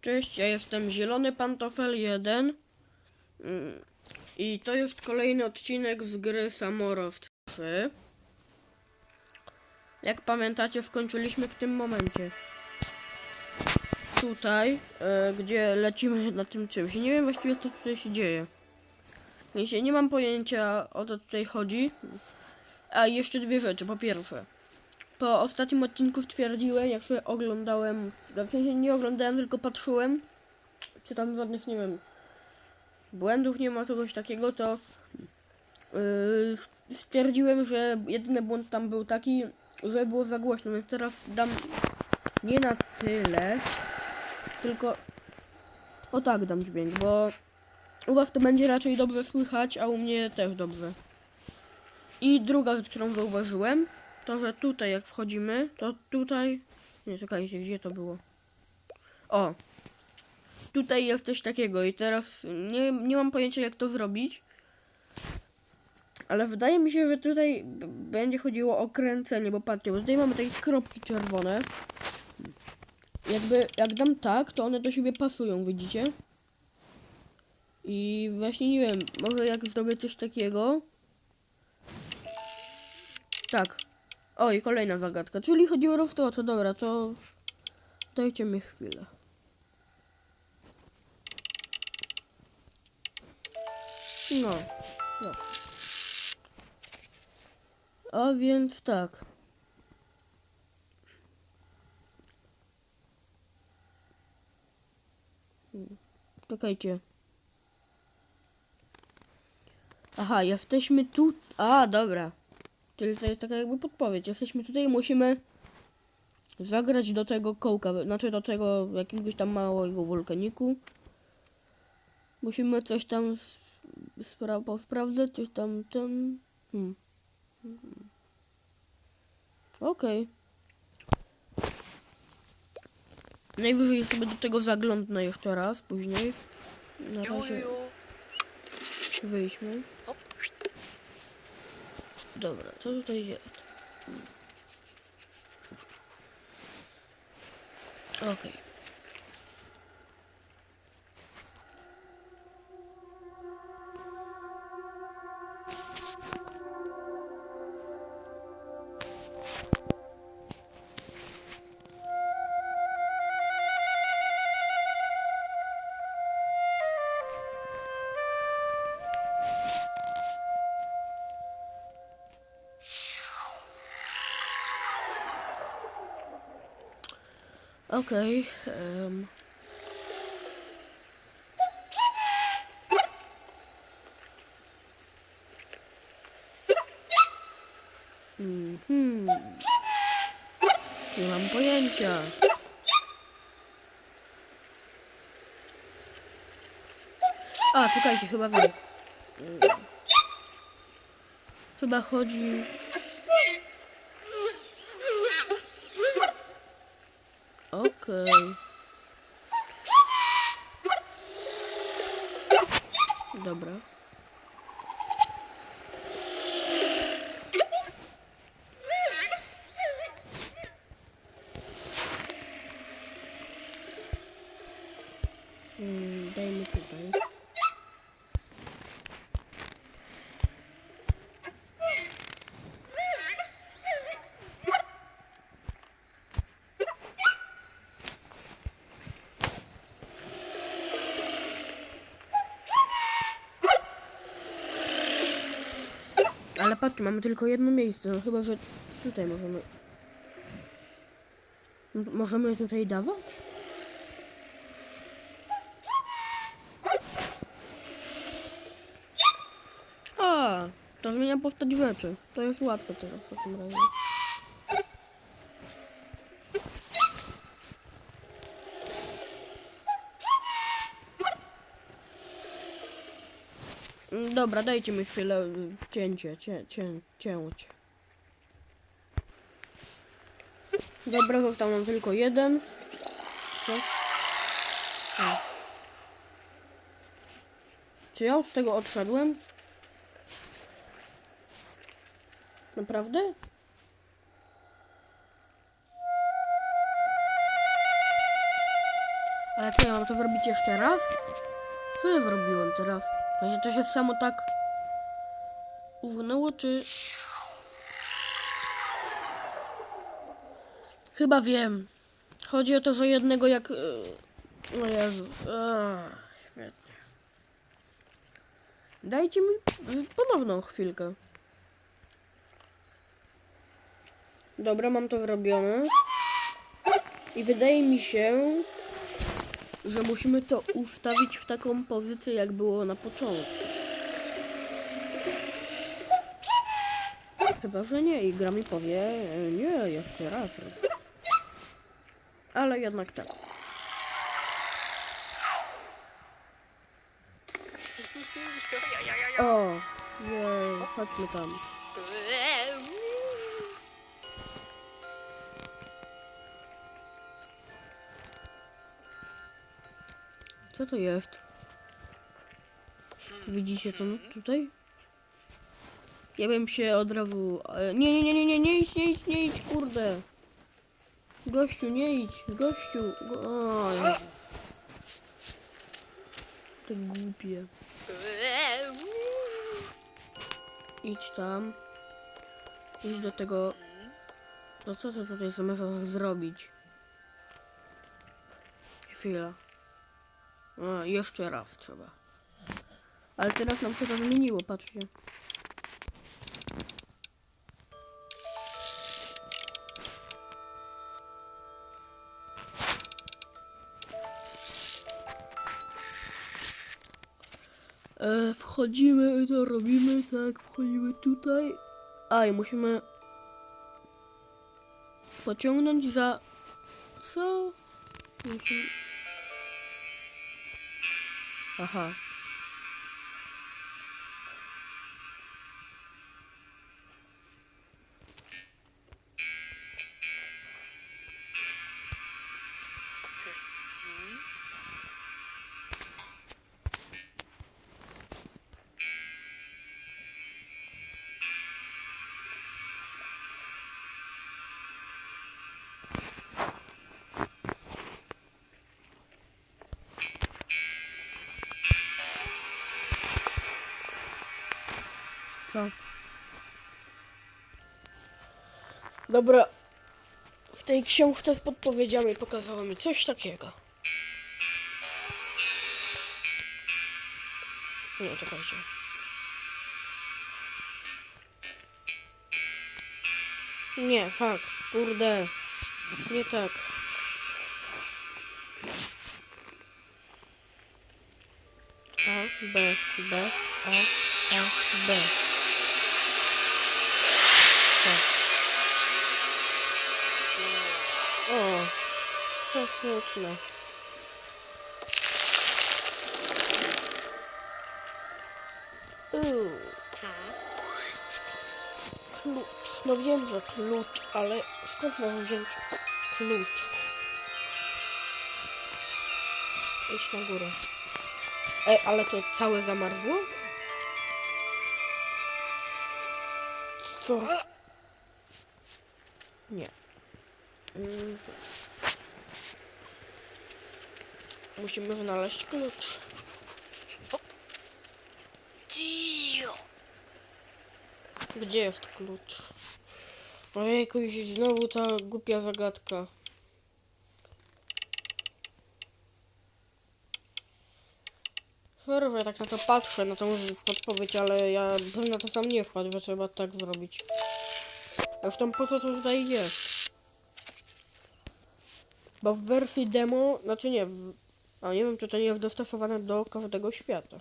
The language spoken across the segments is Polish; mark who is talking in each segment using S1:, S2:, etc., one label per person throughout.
S1: Cześć, ja jestem Zielony Pantofel 1 Mm, i to jest kolejny odcinek z gry Samorost 3. Jak pamiętacie, skończyliśmy w tym momencie. Tutaj, e, gdzie lecimy na tym czymś. Nie wiem właściwie co tutaj się dzieje. Sensie nie mam pojęcia o co tutaj chodzi. A jeszcze dwie rzeczy. Po pierwsze, po ostatnim odcinku stwierdziłem, jak sobie oglądałem, no w sensie nie oglądałem, tylko patrzyłem, czy tam żadnych, nie wiem, błędów nie ma, czegoś takiego, to yy, stwierdziłem, że jedyny błąd tam był taki, że było za głośno, więc teraz dam nie na tyle, tylko o tak dam dźwięk, bo u was to będzie raczej dobrze słychać, a u mnie też dobrze. I druga rzecz, którą zauważyłem, to, że tutaj jak wchodzimy, to tutaj... Nie, czekajcie, gdzie to było? O! Tutaj jest coś takiego i teraz nie, nie mam pojęcia jak to zrobić. Ale wydaje mi się, że tutaj będzie chodziło o kręcenie, bo patrzcie, bo tutaj mamy takie kropki czerwone. Jakby, jak dam tak, to one do siebie pasują, widzicie? I właśnie nie wiem, może jak zrobię coś takiego. Tak. Oj, kolejna zagadka. Czyli chodziło o to, to dobra, to dajcie mi chwilę. No, no. A więc tak. Czekajcie. Aha, jesteśmy tu. A, dobra. Czyli to jest taka jakby podpowiedź. Jesteśmy tutaj musimy zagrać do tego kołka, znaczy do tego jakiegoś tam małego wulkaniku. Musimy coś tam spra sprawdzać, coś tam ten. Hmm. Okej. Najwyżej sobie do tego zaglądnę jeszcze raz później. Na razie wyjdźmy. Dobra, co tutaj jest? Okej. Okej. Mhm. Nie mam pojęcia. A, czekajcie, chyba wiem. Chyba chodzi... Okej. Dobra. Mm, dajmy tutaj. Ale patrzcie, mamy tylko jedno miejsce. No chyba, że tutaj możemy. Możemy tutaj dawać? A, to zmienia postać rzeczy. To jest łatwe teraz w takim razie. Mm, Dobra, dajcie mi chwilę y, cięcie, cię, cię, cięć. Dobra, został nam tylko jeden. Co? A. Czy ja od tego odszedłem? Naprawdę? Ale co, ja mam to zrobić jeszcze raz? Co ja zrobiłem teraz? Właśnie to się samo tak uwinęło, czy... Chyba wiem. Chodzi o to, że jednego jak... e, O Jezu. Ach, świetnie. Dajcie mi ponowną chwilkę. Dobra, mam to zrobione. I wydaje mi się, że musimy to ustawić w taką pozycję, jak było na początku. Chyba, że nie i gra mi powie, nie, jeszcze raz. Ale jednak tak. O, jej, chodźmy tam. Co to jest? Widzicie to tutaj? Ja bym się od razu... e, Nie, nie, nie, nie, nie, nie idź, nie idź, nie idź, kurde. Gościu, nie idź, gościu. Go... O, Jezu. To głupie. Idź tam. Idź do tego... To co ty tutaj zamierzasz zrobić? Chwila. A, jeszcze raz trzeba. Ale teraz nam się to zmieniło, patrzcie. E, wchodzimy, to robimy, tak, wchodzimy tutaj. A, i musimy pociągnąć za... Co? Musimy... Aha. Dobra. W tej książce z podpowiedziami pokazało mi coś takiego. Nie, czekajcie. Nie, fakt. Kurde. Nie tak. A, B, B, A, A, B. Tak. O, to smutne. Uuu. Klucz. No wiem, że klucz, ale skąd mam wziąć klucz? Idź na górę. Ej, ale to całe zamarzło? Co? Nie. Mm. Musimy znaleźć klucz. Gdzie jest klucz? Ojejku, i znowu ta głupia zagadka. Sorry, że tak na to patrzę, na tą podpowiedź, ale ja bym na to sam nie wpadł, że trzeba tak zrobić. Zresztą po co to tutaj jest? Bo w wersji demo, znaczy nie, w, a nie wiem czy to nie jest dostosowane do każdego świata.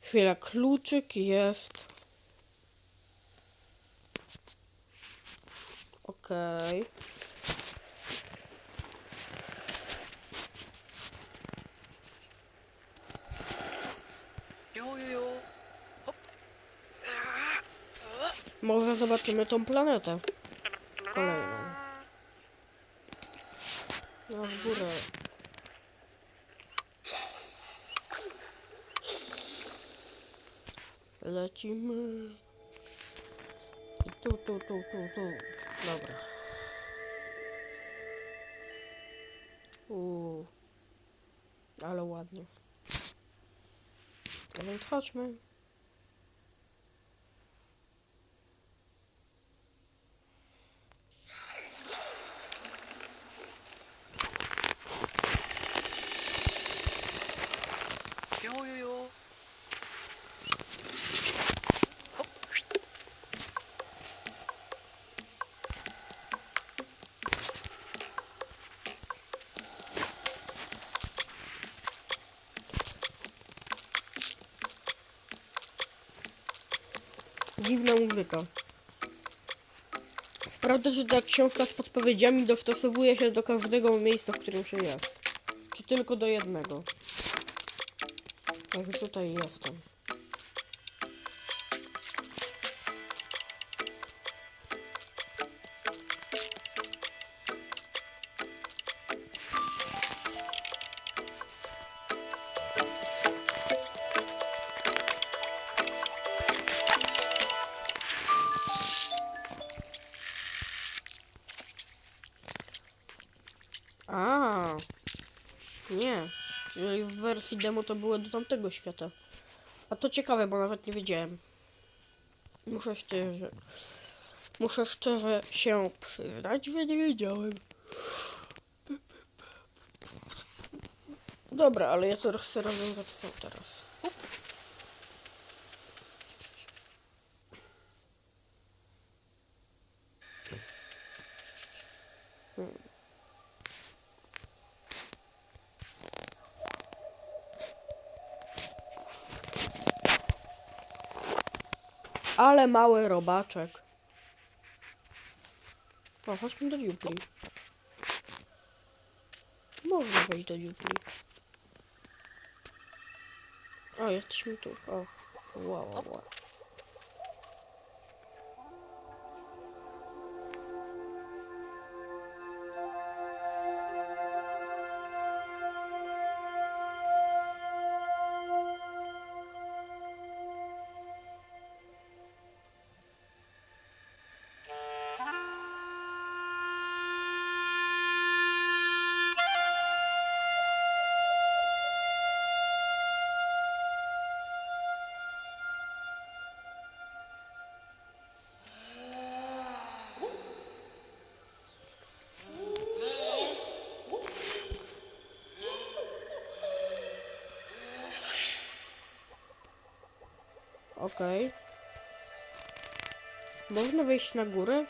S1: Chwila, kluczyk jest. Okej.
S2: 요
S1: Może zobaczymy tą planetę. Kolejną. No w górę. Lecimy. I tu, tu, tu, tu, tu. Dobra. Uuu. Ale ładnie. A więc chodźmy. Dziwna muzyka. Sprawdzę, że ta książka z podpowiedziami dostosowuje się do każdego miejsca, w którym się jest. Czy tylko do jednego. Także tutaj jestem. Wersji demo to było do tamtego świata. A to ciekawe, bo nawet nie wiedziałem. Muszę szczerze. Muszę szczerze się przyznać, że nie wiedziałem. Dobra, ale ja to chcę rozwiązać sam teraz. Ale mały robaczek. O, chodźmy do dziupli. Można wejść do dziupli. O, jesteśmy tu. O, wow, wow, wow. Okej. Można wejść na górę?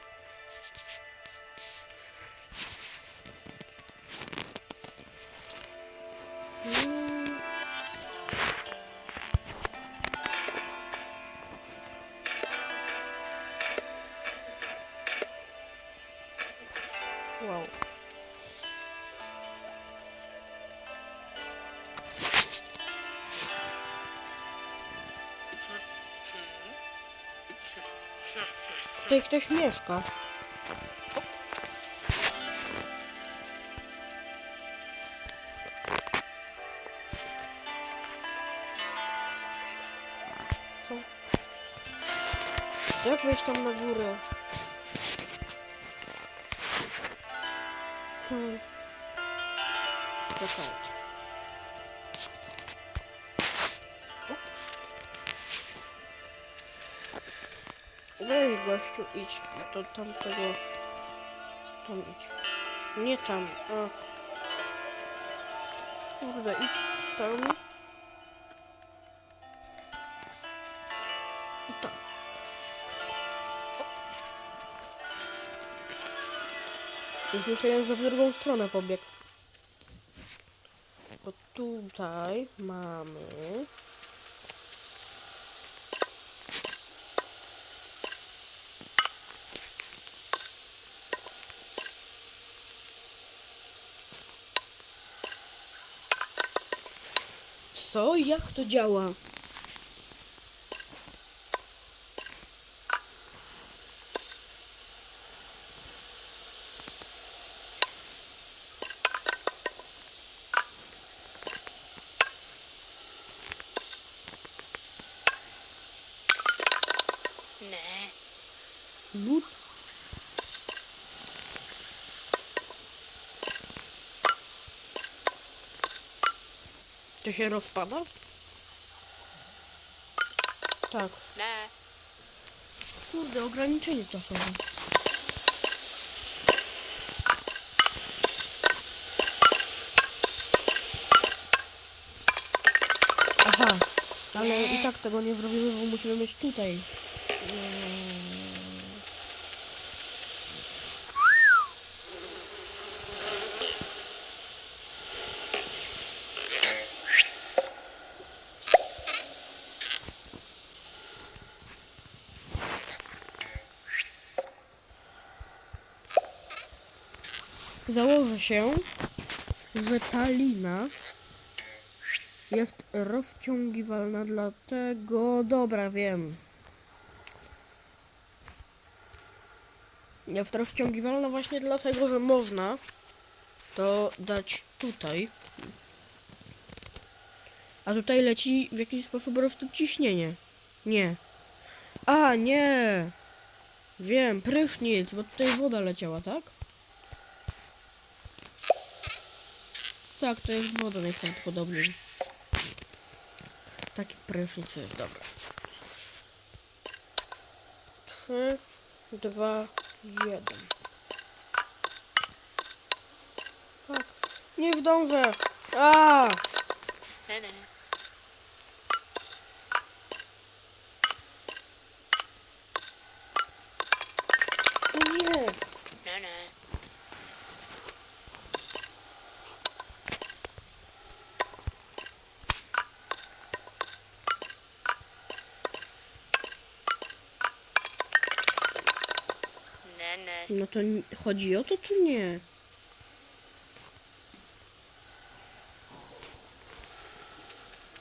S1: Tutaj ktoś mieszka. Co? Jak wejść tam na górę? Gościu, idź do tamtego. Tam idź. Nie tam. Ach. Kurde, idź tam. Tam. Już myślałem, że w drugą stronę pobiegł. Bo tutaj mamy... Co? Jak to działa? Wód. To się rozpada? Tak.
S2: Ne.
S1: Kurde, ograniczenie czasowe. Aha, ale i tak tego nie zrobimy, bo musimy mieć tutaj. Założę się, że ta lina jest rozciągiwalna, dlatego... Dobra, wiem. Jest rozciągiwalna właśnie dlatego, że można to dać tutaj. A tutaj leci w jakiś sposób po prostu ciśnienie. Nie. A, nie! Wiem, prysznic, bo tutaj woda leciała, tak? Tak, to jest woda najprawdopodobniej. Taki prysznic jest, dobra. Trzy, dwa, jeden. Fuck. Nie zdążę! A!
S2: Ne, ne.
S1: O nie!
S2: Ne, ne. Ne, ne.
S1: No to chodzi o to, czy nie?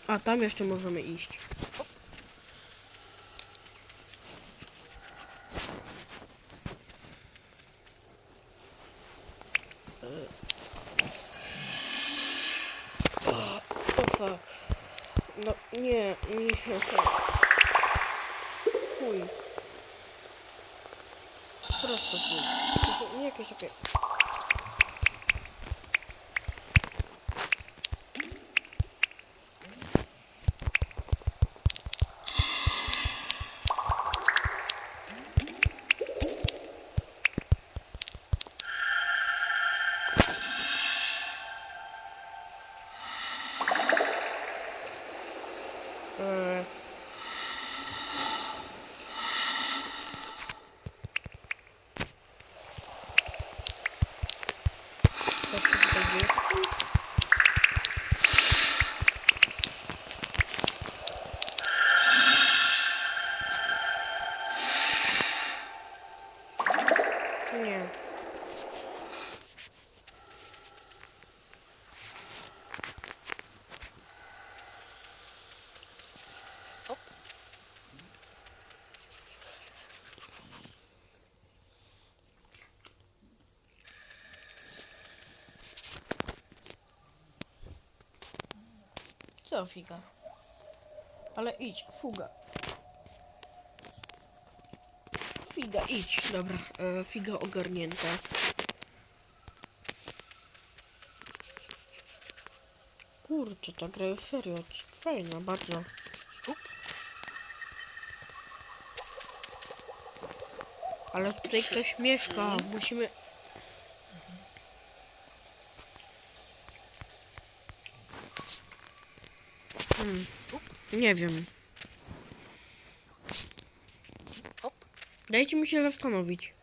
S1: A tam jeszcze możemy iść. No nie, nie. Prosto fuj. Nie jakieś takie... Eee. Co się tutaj dzieje? Nie. Co figa? Ale idź, fuga. Figa, idź. Dobra, e, figa ogarnięta. Kurczę, ta gra jest serio fajna, bardzo. Ale tutaj ktoś mieszka, musimy... Hmm. Nie wiem.
S2: Hop.
S1: Dajcie mi się zastanowić.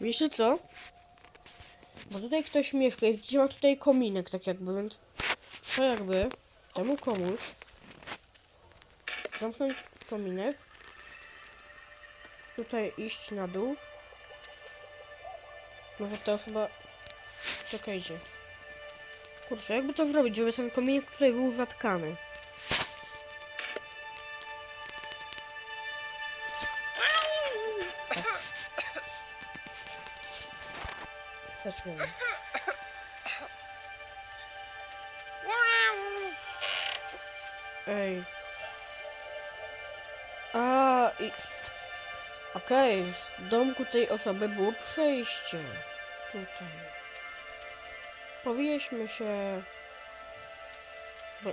S1: Wiecie co? Bo tutaj ktoś mieszka i widzicie, ma tutaj kominek, tak jakby, więc to jakby temu komuś zamknąć kominek, tutaj iść na dół, może ta osoba, czekajcie, kurczę, jakby to zrobić, żeby ten kominek tutaj był zatkany. Chodźmy. Ej. A i... Okej, z domku tej osoby było przejście. Tutaj. Powieśmy się. Bo...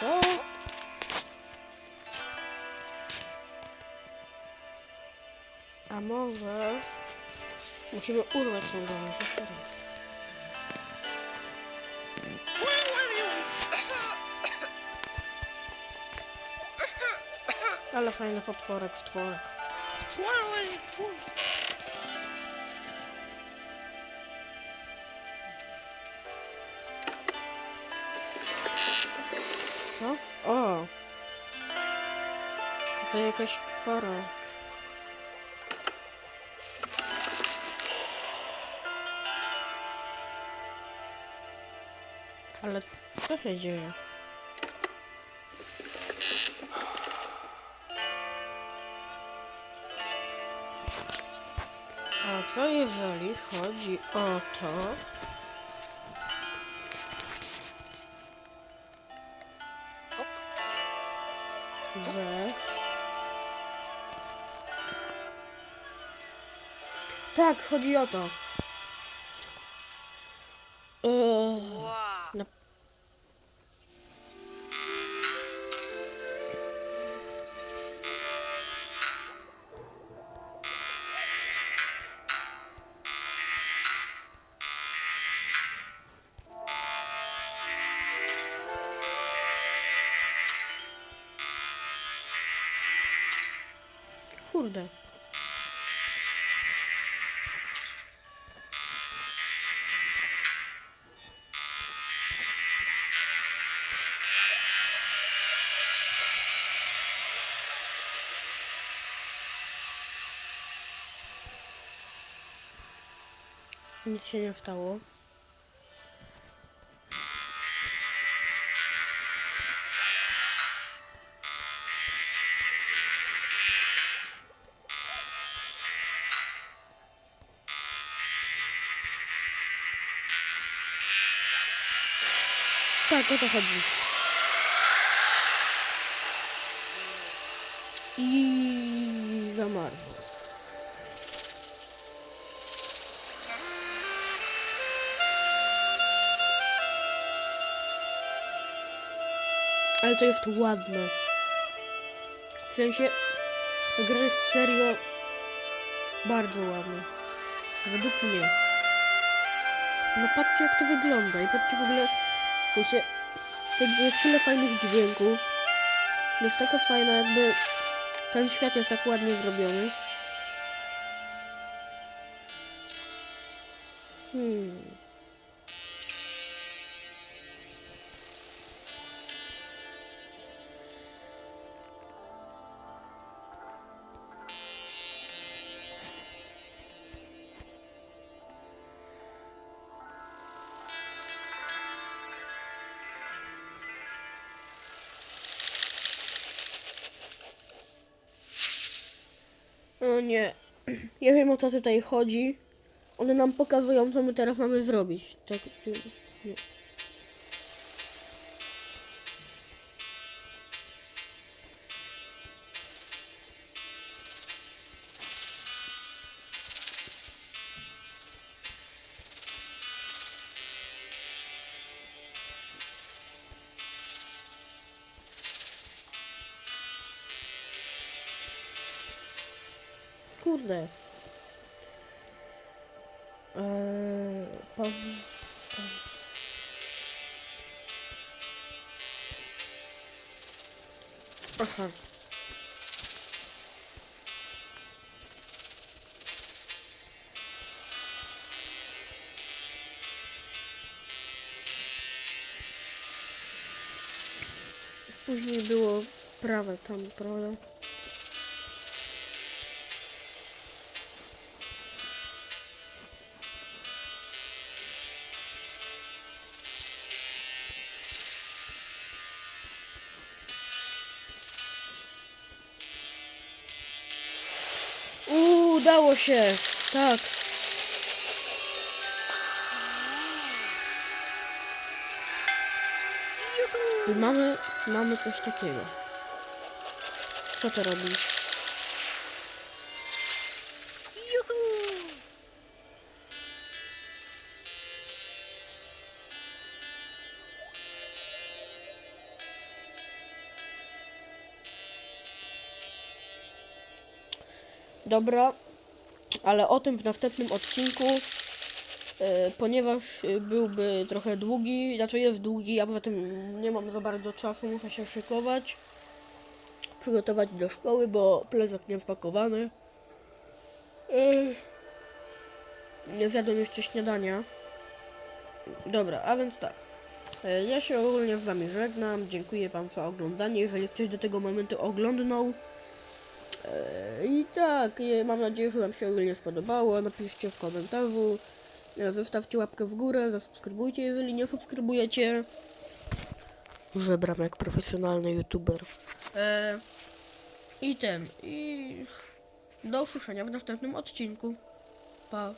S1: Co? A może musimy urwać tą gałąź Ale fajny potworek, stworek. Co? O! To jakaś. Ale co się dzieje? Co jeżeli chodzi o to, że... Tak, chodzi o to. Eee, Nic się nie stało. Tak, o to Ale to jest ładne. W sensie, ta gra jest serio bardzo ładna. Według mnie. No patrzcie jak to wygląda i patrzcie w ogóle, wiecie, tak jest tyle fajnych dźwięków. Jest taka fajna jakby, ten świat jest tak ładnie zrobiony. Hmm. Nie. Ja wiem o co tutaj chodzi. One nam pokazują, co my teraz mamy zrobić. Tak. Nie. Kurde. Eee. Aha. Później było prawe tam, prawda? Udało się. Tak. I mamy, mamy coś takiego. Co to robi? Dobra, ale o tym w następnym odcinku, e, ponieważ e, byłby trochę długi, znaczy jest długi, a poza tym nie mam za bardzo czasu, muszę się szykować, przygotować do szkoły, bo plecak nie spakowany. E, nie zjadłem jeszcze śniadania. Dobra, a więc tak. Ja się ogólnie z wami żegnam, dziękuję wam za oglądanie, jeżeli ktoś do tego momentu oglądnął. E, I tak, mam nadzieję, że Wam się ogólnie spodobało. Napiszcie w komentarzu. E, Zostawcie łapkę w górę, zasubskrybujcie, jeżeli nie subskrybujecie. Żebram jak profesjonalny youtuber. E, I ten, i do usłyszenia w następnym odcinku. Pa.